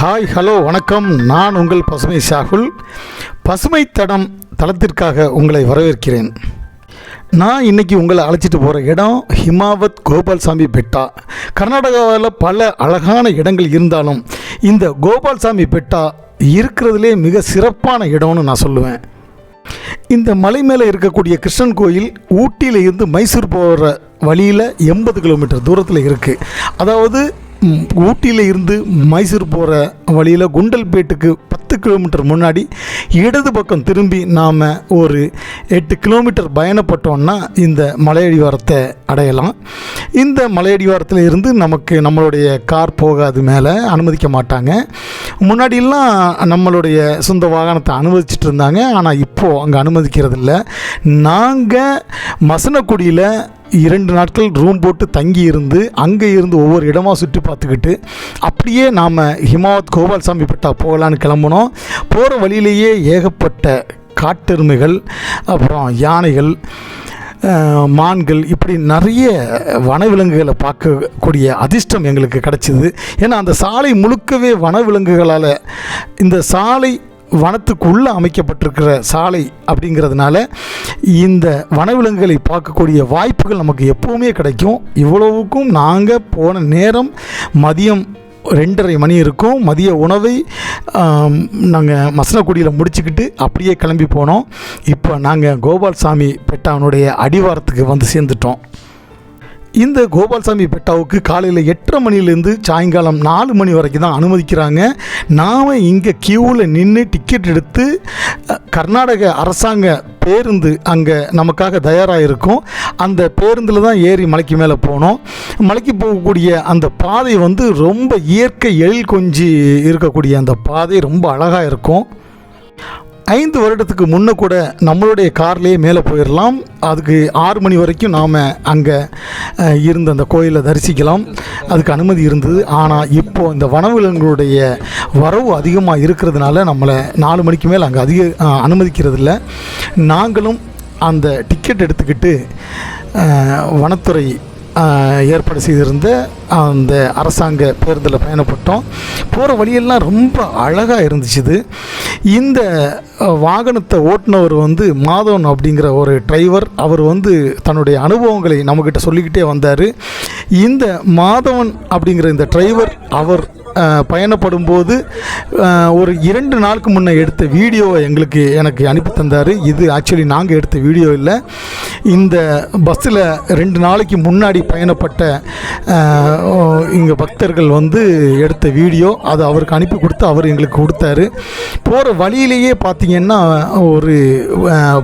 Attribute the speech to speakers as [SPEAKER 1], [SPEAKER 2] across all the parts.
[SPEAKER 1] Hi hello வணக்கம். நான் உங்கள் பசுமை சாகுல். பசுமை தடம் தளத்திற்காக உங்களை வரவேற்கிறேன். நான் இன்னைக்கு உங்களை அழைச்சிட்டு போகிற இடம் ஹிமாவத் கோபால்சாமி பெட்டா. கர்நாடகாவில் பல அழகான இடங்கள் இருந்தாலும் இந்த கோபால்சாமி பெட்டா இருக்கிறதுலே மிக சிறப்பான இடம்னு நான் சொல்லுவேன். இந்த மலை மேலே இருக்கக்கூடிய கிருஷ்ணன் கோயில் ஊட்டியில் இருந்து மைசூர் போகிற வழியில் எண்பது கிலோமீட்டர் தூரத்தில் இருக்குது அதாவது ஊட்டியில் இருந்து மைசூர் போகிற வழியில் குண்டல்பேட்டுக்கு பத்து பத்து கிலோமீட்டர் முன்னாடி இடது பக்கம் திரும்பி நாம் ஒரு எட்டு கிலோமீட்டர் பயணப்பட்டோம்னா இந்த மலையடிவாரத்தை அடையலாம். இந்த மலையடிவாரத்தில் இருந்து நமக்கு நம்மளுடைய கார் போகாது மேலே அனுமதிக்க மாட்டாங்க. முன்னாடியெல்லாம் நம்மளுடைய சொந்த வாகனத்தை அனுமதிச்சிட்டு இருந்தாங்க. ஆனால் இப்போது அங்கே அனுமதிக்கிறது இல்லை நாங்கள் மசனக்குடியில் இரண்டு நாட்கள் ரூம் போட்டு தங்கி இருந்து அங்கே இருந்து ஒவ்வொரு இடமா சுற்றி பார்த்துக்கிட்டு அப்படியே நாம் ஹிமாவத் கோபால்சாமி பெட்டா போகலான்னு கிளம்புனோம். போகிற வழியிலேயே ஏகப்பட்ட காட்டெருமைகள் அப்புறம் யானைகள் மான்கள் இப்படி நிறைய வனவிலங்குகளை பார்க்கக்கூடிய அதிர்ஷ்டம் எங்களுக்கு கிடச்சிது. ஏன்னா அந்த சாலை முழுக்கவே வனவிலங்குகளால் இந்த சாலை வனத்துக்குள்ளே அமைக்கப்பட்டிருக்கிற சாலை அப்படிங்கிறதுனால இந்த வனவிலங்குகளை பார்க்கக்கூடிய வாய்ப்புகள் நமக்கு எப்போவுமே கிடைக்கும். இவ்வளவுக்கும் நாங்கள் போன நேரம் மதியம் ரெண்டரை மணி இருக்கும். மதிய உணவை நாங்கள் மசனக்குடியில் முடிச்சுக்கிட்டு அப்படியே கிளம்பி போனோம். இப்போ நாங்கள் கோபால்சாமி பெட்டாவனுடைய அடிவாரத்துக்கு வந்து சேர்ந்துட்டோம். இந்த கோபால்சாமி பெட்டாவுக்கு காலையில் எட்டரை மணிலேருந்து சாயங்காலம் நாலு மணி வரைக்கும் தான் அனுமதிக்கிறாங்க. நாம் இங்கே க்யூவில் நின்று டிக்கெட் எடுத்து கர்நாடக அரசாங்க பேருந்து அங்கே நமக்காக தயாராக இருக்கும் அந்த பேருந்தில் தான் ஏறி மலைக்கு மேலே போனோம். மலைக்கு போகக்கூடிய அந்த பாதை வந்து ரொம்ப இயற்கை எழில் கொஞ்சி இருக்கக்கூடிய அந்த பாதை ரொம்ப அழகாக இருக்கும். ஐந்து வருடத்துக்கு முன்ன கூட நம்மளுடைய கார்லேயே மேலே போயிடலாம் அதுக்கு ஆறு மணி வரைக்கும் நாம் அங்கே இருந்த அந்த கோயிலை தரிசிக்கலாம். அதுக்கு அனுமதி இருந்தது. ஆனால் இப்போது இந்த வனவிலங்குகளுடைய வரவு அதிகமாக இருக்கிறதுனால நம்மளை நாலு மணிக்கு மேலே அங்கே அதிக அனுமதிக்கிறதில்ல. நாங்களும் அந்த டிக்கெட் எடுத்துக்கிட்டு வனத்துறை ஏற்பாடு செய்திருந்த அந்த அரசாங்க பேருந்தில் பயணப்பட்டோம். போகிற வழியெல்லாம் ரொம்ப அழகாக இருந்துச்சு இது இந்த வாகனத்தை ஓட்டுனவர் வந்து மாதவன் அப்படிங்கிற ஒரு டிரைவர் அவர் வந்து தன்னுடைய அனுபவங்களை நம்மக்கிட்ட சொல்லிக்கிட்டே வந்தார். இந்த மாதவன் அப்படிங்கிற இந்த டிரைவர் அவர் பயணப்படும் போது ஒரு இரண்டு நாளுக்கு முன்னே எடுத்த வீடியோவை எங்களுக்கு எனக்கு அனுப்பி தந்தார். இது ஆக்சுவலி நாங்கள் எடுத்த வீடியோ இல்லை. இந்த பஸ்ஸில் ரெண்டு நாளைக்கு முன்னாடி பயணப்பட்ட இங்கே பக்தர்கள் வந்து எடுத்த வீடியோ அது அவருக்கு அனுப்பி கொடுத்து அவர் எங்களுக்கு கொடுத்தாரு. போகிற வழியிலேயே பார்த்தீங்கன்னா ஒரு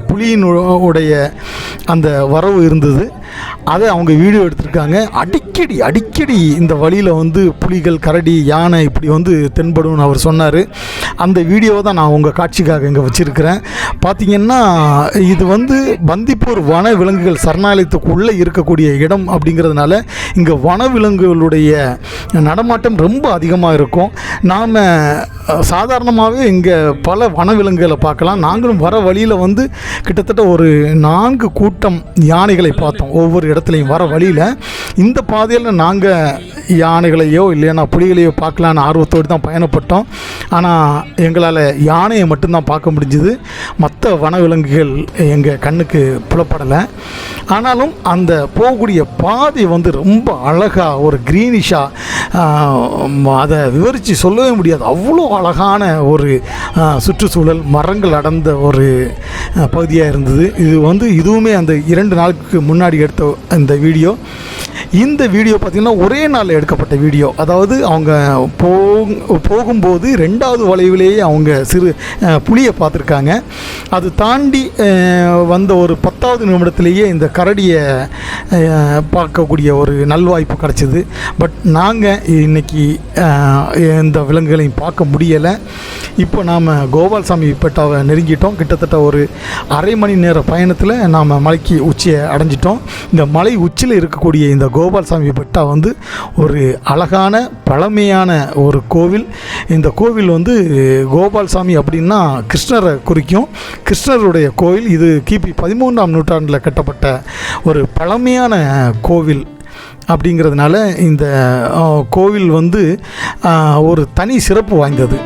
[SPEAKER 1] புலியின் உடைய அந்த வரவு இருந்தது. அதை அவங்க வீடியோ எடுத்திருக்காங்க. அடிக்கடி அடிக்கடி இந்த வழியில் வந்து புலிகள் கரடி யானை இப்படி வந்து தென்படும்னு அவர் சொன்னார். அந்த வீடியோவை தான் நான் உங்கள் காட்சிக்காக இங்கே வச்சுருக்கிறேன். பார்த்தீங்கன்னா இது வந்து பந்திப்பூர் வன விலங்குகள் சரணாலயத்துக்குள்ளே இருக்கக்கூடிய இடம் அப்படிங்கிறதுனால இங்கே வனவிலங்குகளுடைய நடமாட்டம் ரொம்ப அதிகமாக இருக்கும். நாம் சாதாரணமாகவே இங்கே பல வனவிலங்குகளை பார்க்கலாம். நாங்களும் வர வழியில் வந்து கிட்டத்தட்ட ஒரு நான்கு கூட்டம் யானைகளை பார்த்தோம். ஒவ்வொரு இடத்துலையும் வர வழியில் இந்த பாதையில் நாங்கள் யானைகளையோ இல்லைன்னா புலிகளையோ பார்க்கலான்னு ஆர்வத்தோடு தான் பயணப்பட்டோம். ஆனால் எங்களால் யானையை மட்டும்தான் பார்க்க முடிஞ்சுது. மற்ற வனவிலங்குகள் எங்கள் கண்ணுக்கு புலப்படலை. ஆனாலும் அந்த போகக்கூடிய பாதை வந்து ரொம்ப அழகாக ஒரு க்ரீனிஷாக அதை விவரித்து சொல்லவே முடியாது. அவ்வளோ அழகான ஒரு சுற்றுச்சூழல் மரங்கள் அடர்ந்த ஒரு பகுதியாக இருந்தது. இது வந்து இதுவுமே அந்த இரண்டு நாளுக்கு முன்னாடி எடுத்த அந்த வீடியோ. இந்த வீடியோ பார்த்திங்கன்னா ஒரே நாளில் எடுக்கப்பட்ட வீடியோ. அதாவது அவங்க போ போகும்போது ரெண்டாவது வளைவிலேயே அவங்க சிறு புளியை புலியை பார்த்துருக்காங்க. அது தாண்டி வந்த ஒரு பத்தாவது நிமிடத்திலேயே இந்த கரடியை பார்க்கக்கூடிய ஒரு நல்வாய்ப்பு கிடச்சிது. பட் நாங்கள் இன்னைக்கு இந்த எந்த விலங்குகளையும் பார்க்க முடியலை. இப்போ நாம் கோபால்சாமி பெட்டாவை நெருங்கிட்டோம். கிட்டத்தட்ட ஒரு அரை மணி நேர பயணத்தில் நாம் மலைக்கு உச்சியை அடைஞ்சிட்டோம். இந்த மலை உச்சியில் இருக்கக்கூடிய இந்த கோ கோபால்சாமி பெட்டா வந்து ஒரு அழகான பழமையான ஒரு கோவில். இந்த கோவில் வந்து கோபால்சாமி அப்படின்னா கிருஷ்ணரை குறிக்கும். கிருஷ்ணருடைய கோவில் இது கிபி பதிமூன்றாம் நூற்றாண்டில் கட்டப்பட்ட ஒரு பழமையான கோவில் அப்படிங்கிறதுனால இந்த கோவில் வந்து ஒரு தனி சிறப்பு வாய்ந்தது.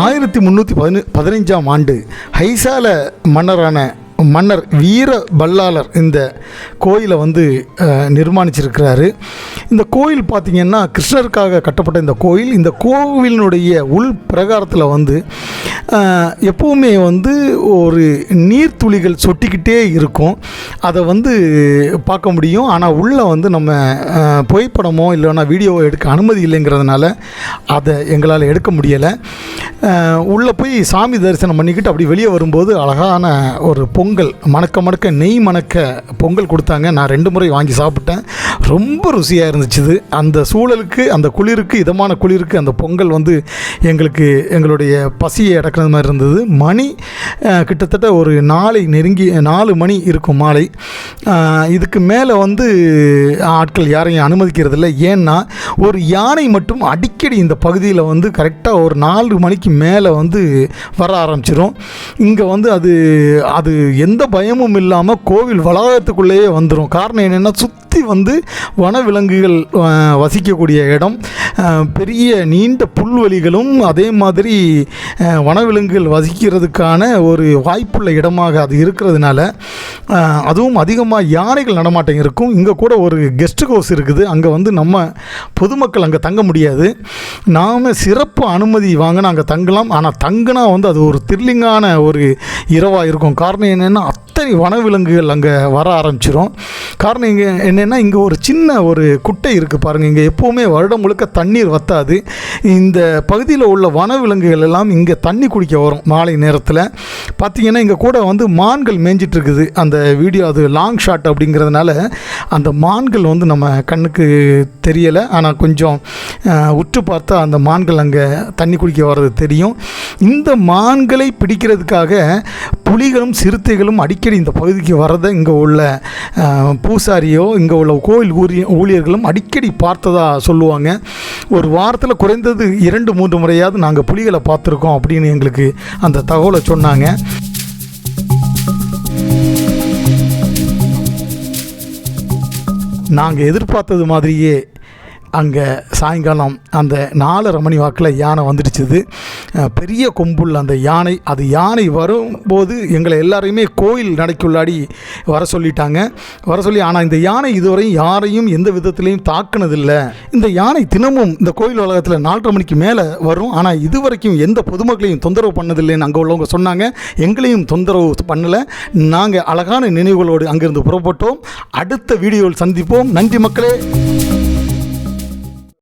[SPEAKER 1] ஆயிரத்தி முந்நூற்றி பதின ஆண்டு ஹைசால மன்னரான மன்னர் வீர பல்லாளர் இந்த கோயிலை வந்து நிர்மாணிச்சிருக்கிறாரு. இந்த கோயில் பார்த்திங்கன்னா கிருஷ்ணருக்காக கட்டப்பட்ட இந்த கோயில் இந்த கோவிலினுடைய உள் பிரகாரத்தில் வந்து எப்போவுமே வந்து ஒரு நீர்த்துளிகள் சொட்டிக்கிட்டே இருக்கும். அதை வந்து பார்க்க முடியும். ஆனால் உள்ளே வந்து நம்ம புகைப்படமோ இல்லைன்னா வீடியோவோ எடுக்க அனுமதி இல்லைங்கிறதுனால அதை எங்களால் எடுக்க முடியலை. உள்ளே போய் சாமி தரிசனம் பண்ணிக்கிட்டு அப்படி வெளியே வரும்போது அழகான ஒரு பொங்கல் பொங்கல் மணக்க மணக்க நெய் மணக்க பொங்கல் கொடுத்தாங்க. நான் ரெண்டு முறை வாங்கி சாப்பிட்டேன். ரொம்ப ருசியாக இருந்துச்சு இது. அந்த சூழலுக்கு அந்த குளிருக்கு இதமான குளிருக்கு அந்த பொங்கல் வந்து எங்களுக்கு எங்களுடைய பசியை அடக்கிறது மாதிரி இருந்தது. மணி கிட்டத்தட்ட ஒரு நாளை நெருங்கி நாலு மணி இருக்கும் மாலை. இதுக்கு மேலே வந்து ஆட்கள் யாரையும் அனுமதிக்கிறதில்ல. ஏன்னா ஒரு யானை மட்டும் அடிக்கடி இந்த பகுதியில் வந்து கரெக்டாக ஒரு நாலு மணிக்கு மேலே வந்து வர ஆரம்பிச்சிடும் இங்கே வந்து அது அது எந்த பயமும் இல்லாமல் கோவில் வளாகத்துக்குள்ளேயே வந்துடும் காரணம் என்னென்னா சுற்றி வந்து வனவிலங்குகள் வசிக்கக்கூடிய இடம். பெரிய நீண்ட புல்வெளிகளும் அதே மாதிரி வனவிலங்குகள் வசிக்கிறதுக்கான ஒரு வாய்ப்புள்ள இடமாக அது இருக்கிறதுனால அதுவும் அதிகமாக யானைகள் நடமாட்டம் இருக்கும். இங்கே கூட ஒரு கெஸ்ட் ஹவுஸ் இருக்குது. அங்கே வந்து நம்ம பொதுமக்கள் அங்கே தங்க முடியாது. நாம் சிறப்பு அனுமதி வாங்கினா அங்கே தங்கலாம். ஆனால் தங்கினா வந்து அது ஒரு த்ரில்லிங்கான ஒரு இரவாக இருக்கும். காரணம் என்னென்னா കാരണം அத்தனை வனவிலங்குகள் அங்கே வர ஆரம்பிச்சிடும் காரணம் இங்கே என்னென்னா இங்கே ஒரு சின்ன ஒரு குட்டை இருக்குது பாருங்கள் இங்கே எப்போவுமே வருடம் முழுக்க தண்ணீர் வத்தாது. இந்த பகுதியில் உள்ள வனவிலங்குகள் எல்லாம் இங்கே தண்ணி குடிக்க வரும் மாலை நேரத்தில். பார்த்திங்கன்னா இங்கே கூட வந்து மான்கள் மேய்ஞ்சிட்டு இருக்குது. அந்த வீடியோ அது லாங் ஷாட் அப்படிங்கிறதுனால அந்த மான்கள் வந்து நம்ம கண்ணுக்கு தெரியலை. ஆனால் கொஞ்சம் உற்று பார்த்தா அந்த மான்கள் அங்கே தண்ணி குடிக்க வர்றது தெரியும். இந்த மான்களை பிடிக்கிறதுக்காக புலிகளும் சிறுத்தைகளும் அடிக்கடி இந்த பகுதிக்கு வர்றதை இங்கே உள்ள பூசாரியோ இங்கே உள்ள கோயில் ஊரிய ஊழியர்களும் அடிக்கடி பார்த்ததா சொல்லுவாங்க. ஒரு வாரத்தில் குறைந்தது இரண்டு மூன்று முறையாவது நாங்கள் புலிகளை பார்த்துருக்கோம் அப்படின்னு எங்களுக்கு அந்த தகவலை சொன்னாங்க. நாங்கள் எதிர்பார்த்தது மாதிரியே அங்கே சாயங்காலம் அந்த நாலரை மணி வாக்கில் யானை வந்துடுச்சுது. பெரிய கொம்புள்ள அந்த யானை அது யானை வரும்போது எங்களை எல்லாரையுமே கோயில் நடைக்குள்ளாடி வர சொல்லிட்டாங்க. வர சொல்லி ஆனால் இந்த யானை இதுவரையும் யாரையும் எந்த விதத்துலையும் தாக்குனதில்லை. இந்த யானை தினமும் இந்த கோயில் உலகத்தில் நாலரை மணிக்கு மேலே வரும். ஆனால் இதுவரைக்கும் எந்த பொதுமக்களையும் தொந்தரவு பண்ணதில்லைன்னு அங்கே உள்ளவங்க சொன்னாங்க. எங்களையும் தொந்தரவு பண்ணலை. நாங்கள் அழகான நினைவுகளோடு அங்கிருந்து புறப்பட்டோம். அடுத்த வீடியோவில் சந்திப்போம். நன்றி மக்களே.